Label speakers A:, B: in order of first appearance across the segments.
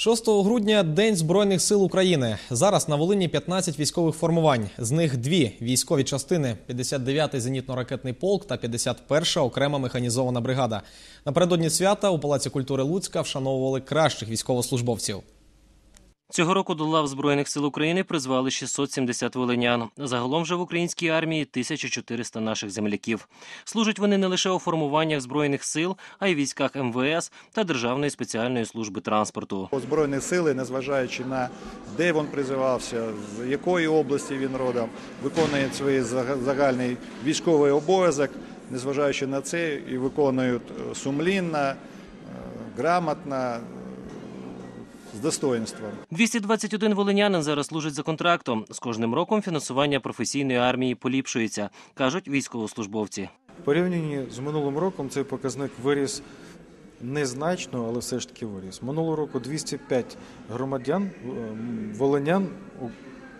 A: 6 грудня День Збройних сил України. Зараз на Волині 15 військових формувань. З них дві військові частини: 59-й зенітно-ракетний полк та 51-ша окрема механізована бригада. Напередодні свята у Палаці культури Луцька вшановували кращих військовослужбовців.
B: Цього року до лав Збройних сил України призвали 670 волинян. Загалом же в українській армії 1400 наших земляків. Служать вони не лише у формуваннях Збройних сил, а й військах МВС та Державної спеціальної служби транспорту.
C: Збройні сили, незважаючи на де він призивався, з якої області він родом, виконує свій зага- загальний військовий обов'язок, незважаючи на це, і виконують е, сумлінно, е, грамотно, з достоинством.
B: 221 волинянин зараз служить за контрактом. З кожним роком фінансування професійної армії поліпшується, кажуть військовослужбовці.
D: Порівнянні з минулим роком цей показник виріс незначно, але все ж таки виріс. Минулого року 205 громадян, е, волинян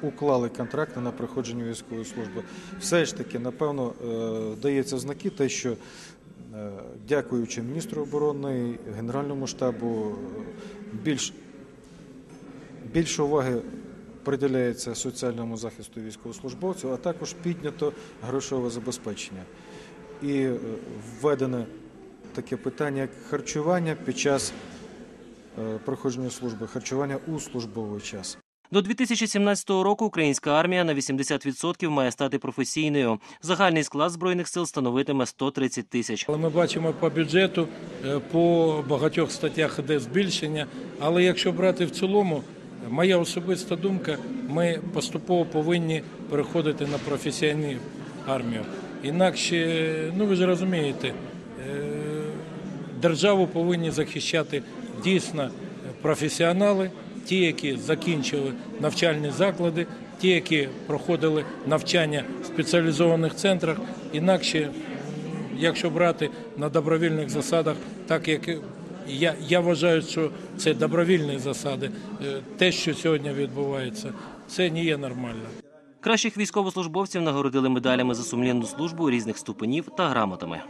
D: уклали контракти на проходження військової служби. Все ж таки, напевно, е, дається знаки те, що е, дякуючи міністру оборони, Генеральному штабу, більш більше уваги приділяється соціальному захисту військовослужбовців, а також піднято грошове забезпечення. І е, введене таке питання, як харчування під час е, проходження служби, харчування у службовий час.
B: До 2017 року українська армія на 80% має стати професійною. Загальний склад збройних сил становитиме 130 тисяч.
E: Але ми бачимо по бюджету, е, по багатьох статтях іде збільшення. Але якщо брати в цілому, моя особиста думка, ми поступово повинні переходити на професійну армію. Інакше, ну ви ж розумієте, е, державу повинні захищати дійсно професіонали, ті, які закінчили навчальні заклади, ті, які проходили навчання в спеціалізованих центрах. Інакше якщо брати на добровільних засадах, так як я, я вважаю, що це добровільні засади, е, те, що сьогодні відбувається, це не є нормально.
B: Кращих військовослужбовців нагородили медалями за сумлінну службу різних ступенів та грамотами.